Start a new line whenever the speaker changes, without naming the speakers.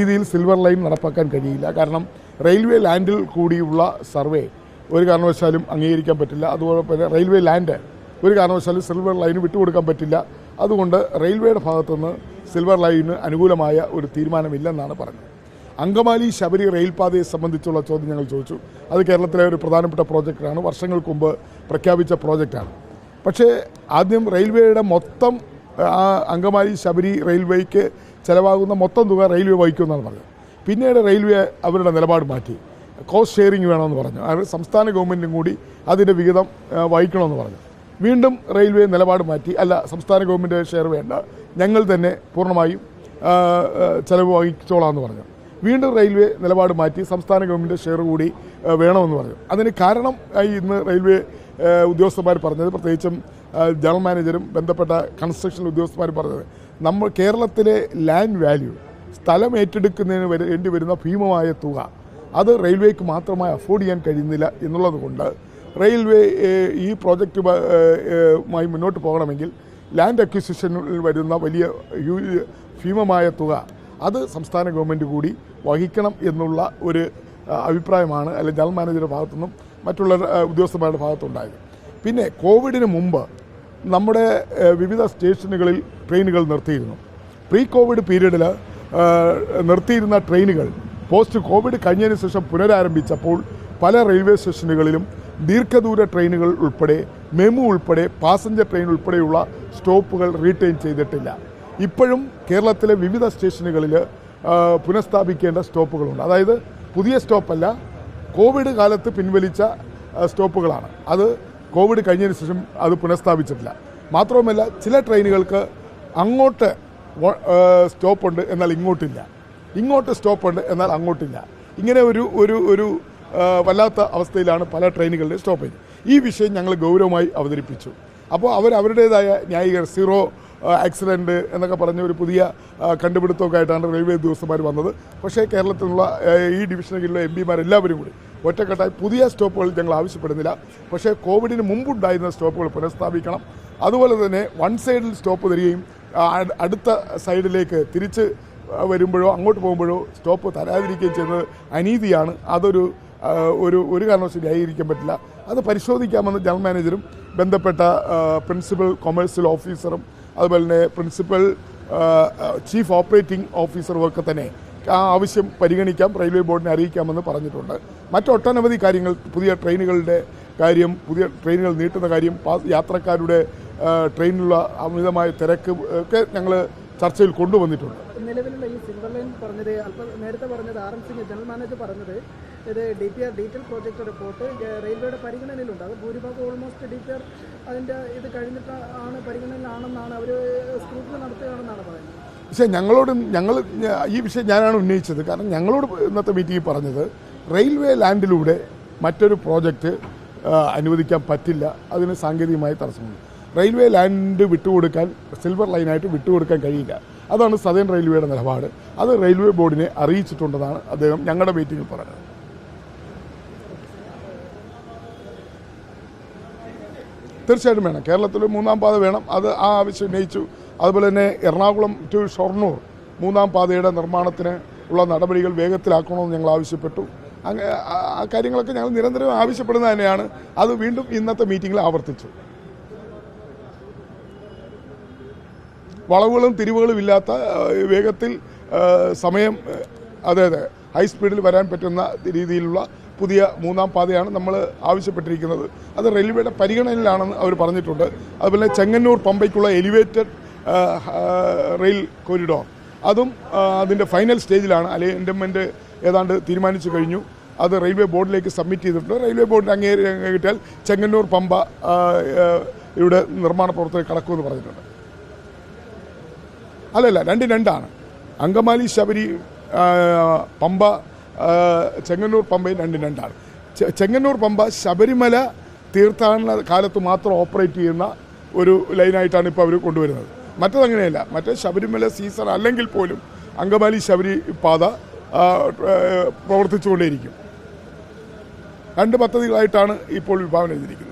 രീതിയിൽ silver line നടപ്പാക്കാൻ കഴിയില്ല. കാരണം റെയിൽവേ ലാൻഡിൽ കൂടിയുള്ള സർവേ ഒരു കാരണവശാലും അംഗീകരിക്കാൻ പറ്റില്ല. അതുപോലെ തന്നെ റെയിൽവേ ലാൻഡ് ഒരു കാരണവശാലും സിൽവർ ലൈന് വിട്ടുകൊടുക്കാൻ പറ്റില്ല. അതുകൊണ്ട് റെയിൽവേയുടെ ഭാഗത്തുനിന്ന് സിൽവർ ലൈന് അനുകൂലമായ ഒരു തീരുമാനമില്ലെന്നാണ് പറഞ്ഞത്. അങ്കമാലി ശബരി റെയിൽപാതയെ സംബന്ധിച്ചുള്ള ചോദ്യം ഞങ്ങൾ ചോദിച്ചു. അത് കേരളത്തിലെ ഒരു പ്രധാനപ്പെട്ട പ്രോജക്റ്റാണ്. വർഷങ്ങൾക്ക് മുമ്പ് പ്രഖ്യാപിച്ച പ്രോജക്റ്റാണ്. പക്ഷേ ആദ്യം റെയിൽവേയുടെ മൊത്തം ആ അങ്കമാലി ശബരി റെയിൽവേക്ക് ചിലവാകുന്ന മൊത്തം തുക റെയിൽവേ വഹിക്കുമെന്നാണ് പറഞ്ഞത്. പിന്നീട് റെയിൽവേ അവരുടെ നിലപാട് മാറ്റി. കോസ്റ്റ് ഷെയറിംഗ് വേണമെന്ന് പറഞ്ഞു. അത് സംസ്ഥാന ഗവൺമെന്റും കൂടി അതിന്റെ വിഹിതം വഹിക്കണമെന്ന് പറഞ്ഞു. വീണ്ടും റെയിൽവേ നിലപാട് മാറ്റി. അല്ല സംസ്ഥാന ഗവൺമെന്റ് ഷെയർ വേണ്ട. ഞങ്ങൾ തന്നെ പൂർണമായും ചിലവ് വഹിച്ചോളാമെന്ന് പറഞ്ഞു. വീണ്ടും റെയിൽവേ നിലപാട് മാറ്റി. സംസ്ഥാന ഗവൺമെന്റ് ഷെയർ കൂടി വേണമെന്ന് പറഞ്ഞു. അതിന് കാരണം ഇന്ന് റെയിൽവേ ഉദ്യോഗസ്ഥന്മാർ പറഞ്ഞത് പ്രത്യേകിച്ചും ജനറൽ മാനേജരും ബന്ധപ്പെട്ട കൺസ്ട്രക്ഷൻ ഉദ്യോഗസ്ഥന്മാരും പറഞ്ഞത് നമ്മൾ കേരളത്തിലെ ലാൻഡ് വാല്യൂ സ്ഥലം ഏറ്റെടുക്കുന്നതിന് വേണ്ടി വരുന്ന ഭീമമായ തുക അത് റെയിൽവേക്ക് മാത്രമായി അഫോർഡ് ചെയ്യാൻ കഴിയുന്നില്ല എന്നുള്ളത് കൊണ്ട് റെയിൽവേ ഈ പ്രോജക്റ്റ് മായി മുന്നോട്ട് പോകണമെങ്കിൽ ലാൻഡ് അക്വിസിഷനിൽ വരുന്ന വലിയ ഭീമമായ തുക അത് സംസ്ഥാന ഗവൺമെന്റ് കൂടി വഹിക്കണം എന്നുള്ള ഒരു അഭിപ്രായമാണ് അല്ലെങ്കിൽ ജനറൽ മാനേജറുടെ ഭാഗത്തുനിന്നും മറ്റുള്ള ഉദ്യോഗസ്ഥന്മാരുടെ ഭാഗത്തുണ്ടായത്. പിന്നെ കോവിഡിന് മുമ്പ് നമ്മുടെ വിവിധ സ്റ്റേഷനുകളിൽ ട്രെയിനുകൾ നിർത്തിയിരുന്നു. പ്രീ കോവിഡ് പീരീഡിൽ നിർത്തിയിരുന്ന ട്രെയിനുകൾ പോസ്റ്റ് കോവിഡ് കഴിഞ്ഞതിന് ശേഷം പുനരാരംഭിച്ചപ്പോൾ പല റെയിൽവേ സ്റ്റേഷനുകളിലും ദീർഘദൂര ട്രെയിനുകൾ ഉൾപ്പെടെ മെമു ഉൾപ്പെടെ പാസഞ്ചർ ട്രെയിൻ ഉൾപ്പെടെയുള്ള സ്റ്റോപ്പുകൾ റീറ്റെയിൻ ചെയ്തിട്ടില്ല. ഇപ്പോഴും കേരളത്തിലെ വിവിധ സ്റ്റേഷനുകളിൽ പുനഃസ്ഥാപിക്കേണ്ട സ്റ്റോപ്പുകളുണ്ട്. അതായത് പുതിയ സ്റ്റോപ്പല്ല കോവിഡ് കാലത്ത് പിൻവലിച്ച സ്റ്റോപ്പുകളാണ്. അത് കോവിഡ് കഴിഞ്ഞതിന് ശേഷം അത് പുനഃസ്ഥാപിച്ചിട്ടില്ല. മാത്രവുമല്ല ചില ട്രെയിനുകൾക്ക് അങ്ങോട്ട് സ്റ്റോപ്പുണ്ട് എന്നാൽ ഇങ്ങോട്ടില്ല. ഇങ്ങോട്ട് സ്റ്റോപ്പുണ്ട് എന്നാൽ അങ്ങോട്ടില്ല. ഇങ്ങനെ ഒരു ഒരു ഒരു വല്ലാത്ത അവസ്ഥയിലാണ് പല ട്രെയിനുകളുടെ സ്റ്റോപ്പേജ്. ഈ വിഷയം ഞങ്ങൾ ഗൗരവമായി അവതരിപ്പിച്ചു. അപ്പോൾ അവർ അവരുടേതായ ന്യായീകർ സീറോ ആക്സിഡന്റ് എന്നൊക്കെ പറഞ്ഞ ഒരു പുതിയ കണ്ടുപിടുത്തമൊക്കെ ആയിട്ടാണ് റെയിൽവേ ഉദ്യോഗസ്ഥന്മാർ വന്നത്. പക്ഷേ കേരളത്തിലുള്ള ഈ ഡിവിഷനുകളിലെ എം പിമാരെല്ലാവരും കൂടി ഒറ്റക്കെട്ടായി പുതിയ സ്റ്റോപ്പുകൾ ഞങ്ങൾ ആവശ്യപ്പെടുന്നില്ല. പക്ഷേ കോവിഡിന് മുമ്പുണ്ടായിരുന്ന സ്റ്റോപ്പുകൾ പുനഃസ്ഥാപിക്കണം. അതുപോലെ തന്നെ വൺ സൈഡിൽ സ്റ്റോപ്പ് തരികയും അടുത്ത സൈഡിലേക്ക് തിരിച്ച് വരുമ്പോഴോ അങ്ങോട്ട് പോകുമ്പോഴോ സ്റ്റോപ്പ് തരാതിരിക്കുകയും ചെയ്യുന്നത് അനീതിയാണ്. അതൊരു ഒരു ഒരു ന്യായീകരിക്കാൻ പറ്റില്ല. അത് പരിശോധിക്കാമെന്ന് ജനറൽ മാനേജറും ബന്ധപ്പെട്ട പ്രിൻസിപ്പൽ കൊമേഴ്സ്യൽ ഓഫീസറും അതുപോലെ തന്നെ പ്രിൻസിപ്പൽ ചീഫ് ഓപ്പറേറ്റിംഗ് ഓഫീസറും ഒക്കെ തന്നെ ആ ആവശ്യം പരിഗണിക്കാം റെയിൽവേ ബോർഡിനെ അറിയിക്കാമെന്ന് പറഞ്ഞിട്ടുണ്ട്. മറ്റൊട്ടനവധി കാര്യങ്ങൾ പുതിയ ട്രെയിനുകളുടെ കാര്യം പുതിയ ട്രെയിനുകൾ നീട്ടുന്ന കാര്യം യാത്രക്കാരുടെ ട്രെയിനിലുള്ള അമിതമായ തിരക്ക് ഒക്കെ ഞങ്ങൾ ചർച്ചയിൽ കൊണ്ടുവന്നിട്ടുണ്ട്.
നിലവിലുള്ള ഈ പറഞ്ഞത് നേരത്തെ പറഞ്ഞത് ജനറൽ മാനേജർ പറഞ്ഞത് ഇത് ഡീറ്റെയിൽ പ്രോജക്റ്റ് റെയിൽവേയുടെ പരിഗണനയിലുണ്ട്. അത് ഓൾമോസ്റ്റ് ഇത് കഴിഞ്ഞിട്ടാണ് പരിഗണനയിലാണെന്നാണ് അവർ സ്ക്രൂട്ടിനി നടത്തുകയാണെന്നാണ് പറയുന്നത്.
പക്ഷേ ഞങ്ങളോട് ഞങ്ങൾ ഈ വിഷയം ഞാനാണ് ഉന്നയിച്ചത്. കാരണം ഞങ്ങളോട് ഇന്നത്തെ മീറ്റിംഗിൽ പറഞ്ഞത് റെയിൽവേ ലാൻഡിലൂടെ മറ്റൊരു പ്രോജക്റ്റ് അനുവദിക്കാൻ പറ്റില്ല. അതിന് സാങ്കേതികമായ തടസ്സമുണ്ട്. റെയിൽവേ ലാൻഡ് വിട്ടുകൊടുക്കാൻ സിൽവർ ലൈനായിട്ട് വിട്ടുകൊടുക്കാൻ കഴിയില്ല. അതാണ് സദേൺ റെയിൽവേയുടെ നിലപാട്. അത് റെയിൽവേ ബോർഡിനെ അറിയിച്ചിട്ടുണ്ടെന്നാണ് അദ്ദേഹം ഞങ്ങളുടെ മീറ്റിംഗിൽ പറഞ്ഞത്. തീർച്ചയായിട്ടും വേണം. കേരളത്തിൽ മൂന്നാം പാത വേണം. അത് ആ ആവശ്യം ഉന്നയിച്ചു. അതുപോലെ തന്നെ എറണാകുളം ടു ഷൊർണൂർ മൂന്നാം പാതയുടെ നിർമ്മാണത്തിന് ഉള്ള നടപടികൾ വേഗത്തിലാക്കണമെന്ന് ഞങ്ങൾ ആവശ്യപ്പെട്ടു. ആ- കാര്യങ്ങളൊക്കെ ഞങ്ങൾ നിരന്തരം ആവശ്യപ്പെടുന്നത് തന്നെയാണ്. അത് വീണ്ടും ഇന്നത്തെ മീറ്റിംഗിൽ ആവർത്തിച്ചു. വളവുകളും തിരിവുകളും ഇല്ലാത്ത വേഗത്തിൽ സമയം അതെ അതെ ഹൈ സ്പീഡിൽ വരാൻ പറ്റുന്ന രീതിയിലുള്ള പുതിയ മൂന്നാം പാതയാണ് നമ്മൾ ആവശ്യപ്പെട്ടിരിക്കുന്നത്. അത് റെയിൽവേയുടെ പരിഗണനയിലാണെന്ന് അവർ പറഞ്ഞിട്ടുണ്ട്. അതുപോലെ ചെങ്ങന്നൂർ പമ്പയ്ക്കുള്ള എലിവേറ്റഡ് റെയിൽ കോരിഡോർ അതും അതിന്റെ ഫൈനൽ സ്റ്റേജിലാണ് അലൈൻമെന്റ് ഏതാണ്ട് തീരുമാനിച്ചു കഴിഞ്ഞു. അത് റെയിൽവേ ബോർഡിലേക്ക് സബ്മിറ്റ് ചെയ്തിട്ടുണ്ട്. റെയിൽവേ ബോർഡിന് അംഗീകാരം കിട്ടിയാൽ ചെങ്ങന്നൂർ പമ്പ ഇവിടെ നിർമ്മാണ പ്രവർത്തനം കടക്കുമെന്ന് പറഞ്ഞിട്ടുണ്ട്. അല്ലല്ല രണ്ടും രണ്ടാണ്. അങ്കമാലി ശബരി പമ്പ ചെങ്ങന്നൂർ പമ്പയും രണ്ടും രണ്ടാണ്. ചെങ്ങന്നൂർ പമ്പ ശബരിമല തീർത്ഥാടന കാലത്ത് മാത്രം ഓപ്പറേറ്റ് ചെയ്യുന്ന ഒരു ലൈനായിട്ടാണ് ഇപ്പോൾ അവർ കൊണ്ടുവരുന്നത്. മറ്റതങ്ങനെയല്ല മറ്റേ ശബരിമല സീസൺ അല്ലെങ്കിൽ പോലും അങ്കമാലി ശബരി പാത പ്രവർത്തിച്ചുകൊണ്ടേയിരിക്കും. രണ്ട് പദ്ധതികളായിട്ടാണ് ഇപ്പോൾ വിഭാവനം ചെയ്തിരിക്കുന്നത്.